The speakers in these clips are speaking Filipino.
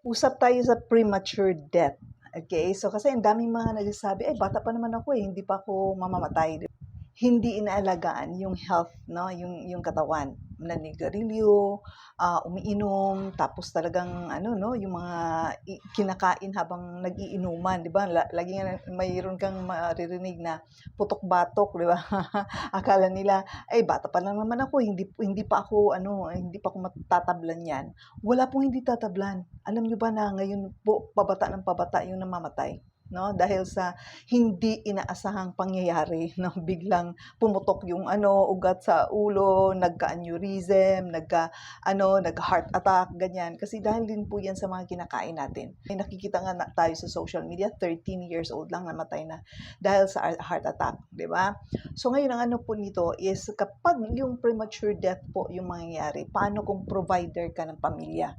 Usap tayo sa premature death. Okay? So, kasi ang daming mga nagsasabi, "Ay, bata pa naman ako eh, hindi pa ako mamamatay." Hindi inaalagaan yung health, no? Yung, yung katawan. Naninigarilyo, ah, umiinom, tapos talagang ano, no? Yung mga kinakain habang nag-iinuman, di ba? La- Lagi nga mayroon kang maririnig na putok-batok, di ba? Akala nila, ay bata pa lang naman ako, hindi hindi pa ako ano, hindi pa ako matatablan yan. Wala pong hindi tatablan. Alam niyo ba na ngayon po pabata ng pabata yung namamatay? No? Dahil sa hindi inaasahang pangyayari na biglang pumutok yung ano, ugat sa ulo, nagka-aneurysm, nagka ano, nagka-heart attack, ganyan. Kasi dahil din po yan sa mga kinakain natin. May nakikita nga na tayo sa social media, 13 years old lang namatay na dahil sa heart attack, di ba? So ngayon ang ano po nito is kapag yung premature death po yung mangyayari, paano kung provider ka ng pamilya?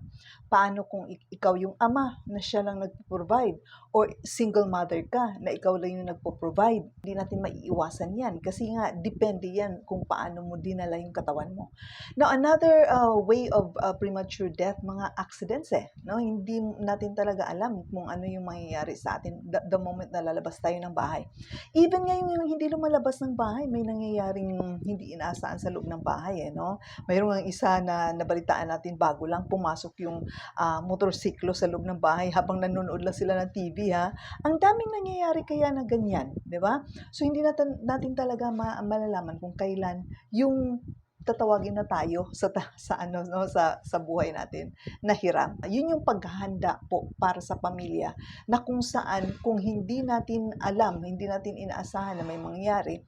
Paano kung ik- ikaw yung ama na siya lang nagpo-provide? Or single mother ka na ikaw lang yung nagpo-provide? Hindi natin maiiwasan yan kasi nga depende yan kung paano mo dinala yung katawan mo. Now, another uh, way of uh, premature death, mga accidents eh. No? Hindi natin talaga alam kung ano yung mangyayari sa atin the, the moment na lalabas tayo ng bahay. Even ngayon yung hindi lumalabas ng bahay, may nangyayaring hindi inaasahan sa loob ng bahay. Eh, no? Mayroong isa na nabalitaan natin bago lang, pumasok yung ah, motorsiklo sa loob ng bahay habang nanonood lang sila ng TV. Ha? Ang daming nangyayari kaya na ganyan. di ba? So hindi natin, natin talaga ma- malalaman kung kailan yung tatawagin na tayo sa sa ano no sa sa buhay natin na hiram. Yun yung paghahanda po para sa pamilya na kung saan kung hindi natin alam, hindi natin inaasahan na may mangyari,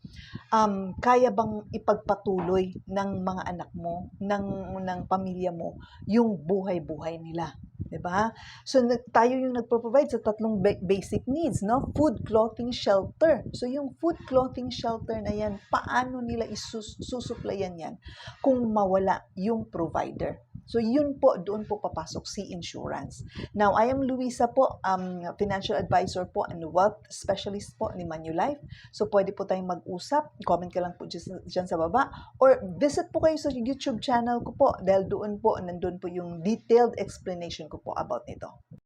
um, kaya bang ipagpatuloy ng mga anak mo, ng ng pamilya mo yung buhay-buhay nila. Ba? So tayo yung nagpo-provide sa tatlong ba- basic needs, no? Food, clothing, shelter. So yung food, clothing, shelter na yan, paano nila isusuplayan yan kung mawala yung provider? So yun po, doon po papasok si insurance. Now, I am Luisa po, um, financial advisor po and wealth specialist po ni Manulife. So pwede po tayong mag-usap. Comment ka lang po dyan, sa baba. Or visit po kayo sa YouTube channel ko po dahil doon po, nandun po yung detailed explanation ko po about nito.